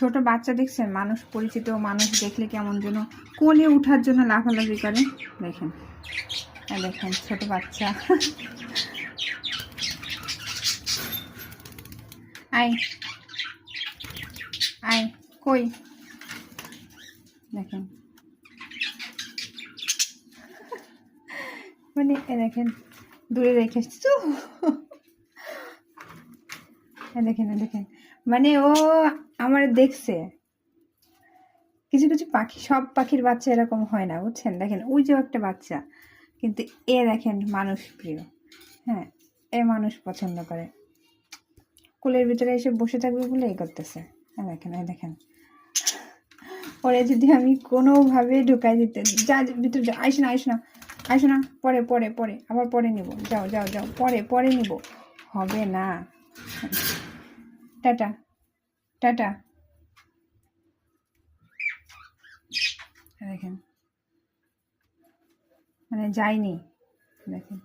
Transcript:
ছোট বাচ্চা দেখছেন? মানুষ পরিচিত, মানুষ দেখলে কেমন যেন কোলে উঠার জন্য লাফালাফি করে। দেখেন। দেখেন, ছোট বাচ্চা। আয়। আয়, কই? দেখেন। মানে দেখেন, দূরে রেখে এসেছি। এ দেখেন এ দেখেন মানে ও আমার দেখছে। কিছু কিছু পাখি সব পাখির বাচ্চা এরকম হয় না বুঝছেন? দেখেন ওই যে একটা বাচ্চা কিন্তু এ দেখেন মানুষ প্রিয়। হ্যাঁ এ মানুষ পছন্দ করে। কুলের ভিতরে এসে বসে থাকবে বলে এই করতেছে। হ্যাঁ দেখেন এই দেখেন। পরে যদি আমি কোনোভাবে ঢুকাই দিতে যা, ভিতরে যা আইস না আইস না আইস না পরে পরে পরে আবার পরে নিব। যাও যাও যাও পরে পরে নিব। হবে না। টাটা। টাটা। দেখেন। মানে যাইনি দেখেন।